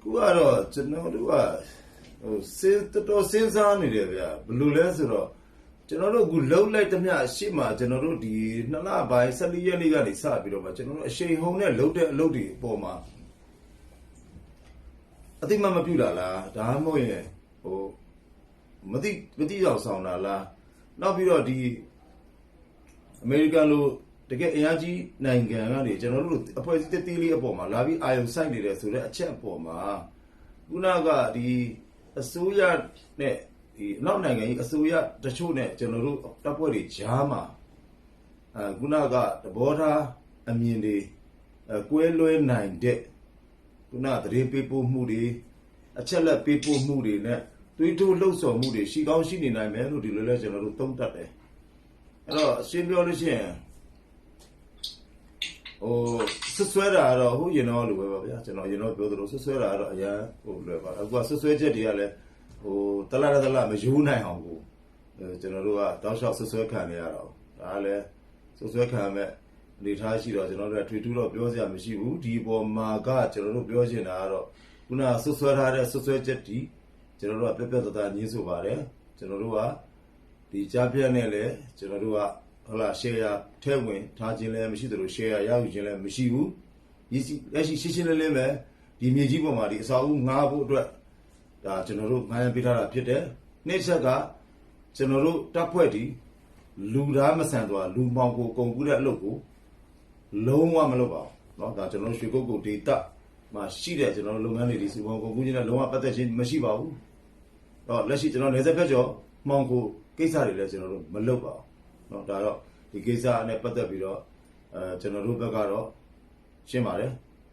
အခုကတော့ကျွန်တော်တို့ကဟိုစဉ်တော်တော်စဉ်းစားနေတယ်ဗျာဘယ်လိုလဲဆိုတော့ကျွန်တော်တို့အခုလှုပ်လိုက်သမျှရှေ့မှာကျွန်တော်တို့ဒီနှစ်လပိုင်း14ရက်နေ့ကနေစပြီးတော့မှကျွန်တော်တို့အရှိန်ဟုန်နဲ့လှုပ်တဲ့အလုပ်တွေအပေါ်မှာအတိမတ်မပြုတာလားဒါမှမဟုတ်ရင်ဟိုမတိမတိရောက်ဆောင်တာလားနောက်ပြီးတော့ဒီအမေရိကန်လို တကယ်အင်အားကြီးနိုင်ငံကနေကျွန်တော်တို့အဖွဲ့အစည်းတစ်တီးလေးအပေါ်မှာလာပြီးအာရုံစိုက်နေတယ်ဆိုတဲ့အချက်အပေါ်မှာခုနကဒီအစိုးရနဲ့ဒီအနောက်နိုင်ငံကြီးအစိုးရတချို့နဲ့ကျွန်တော်တို့တပ်ဖွဲ့တွေကြားမှာအဲခုနကသဘောထားအမြင်တွေအဲကွဲလွဲနိုင်တဲ့ခုနသတိပေးပို့မှုတွေအချက်လက်ပေးပို့မှုတွေနဲ့တွေးတိုးလှုပ်ဆော်မှုတွေရှိကောင်းရှိနေနိုင်မယ်လို့ဒီလိုလဲကျွန်တော်တို့သုံးသပ်တယ်အဲ့တော့အရှင်းပြောလို့ရှိရင် ဟိုဆွဆွဲတာကတော့ဟိုရင်တော့လိုပဲပါဗျာကျွန်တော်ရင်တော့ပြောသလိုဆွဆွဲတာကတော့အရန်ဟိုလွယ်ပါအခုကဆွဆွဲချက်တွေကလည်းဟိုတလားတလားမယူနိုင်အောင်ကိုအဲကျွန်တော်တို့ကတောက်လျှောက်ဆွဆွဲခံနေရတော့ဒါကလည်းဆွဆွဲခံမဲ့အနေထားရှိတော့ကျွန်တော်တို့ကထွေထူးတော့ပြောစရာမရှိဘူးဒီပေါ်မှာကကျွန်တော်တို့ပြောချင်တာကတော့ခုနဆွဆွဲထားတဲ့ဆွဆွဲချက်တီကျွန်တော်တို့ကပြက်ပြက်တသားညင်းဆိုပါတယ်ကျွန်တော်တို့ကဒီကြားပြက်နဲ့လည်းကျွန်တော်တို့က ဟုတ်လား share ထဲဝင်ထားခြင်းလည်းမရှိသလို share ရယူခြင်းလည်းမရှိဘူးရည်စီလက်ရှိရှင်းရှင်းလင်းလင်းပဲဒီမြေကြီးပေါ်မှာဒီအစာအုပ်ငားဖို့အတွက်ဒါကျွန်တော်တို့ငားရန်ပေးထားတာဖြစ်တယ်နေ့ချက်ကကျွန်တော်တို့တပ်ဖွဲ့ဒီလူသားမဆန်တော့လူမောင်ကိုကုန်ကူးတဲ့အလုပ်ကိုလုံးဝမလုပ်ပါဘူးเนาะဒါကျွန်တော်တို့ရွှေကုတ်ကုတ်ဒေတာမှာရှိတဲ့ကျွန်တော်တို့လုပ်ငန်းတွေဒီစီမောင်ကုန်ကူးခြင်းနဲ့လုံးဝပတ်သက်ခြင်းမရှိပါဘူးတော့လက်ရှိကျွန်တော်နေဆက်ဖက်ကျော်မောင်ကိုကိစ္စတွေလည်းကျွန်တော်တို့မလုပ်ပါဘူး နော်ဒါတော့ဒီကိစ္စနဲ့ပတ်သက်ပြီးတော့အဲကျွန်တော်တို့ဘက်ကတော့ရှင်းပါတယ်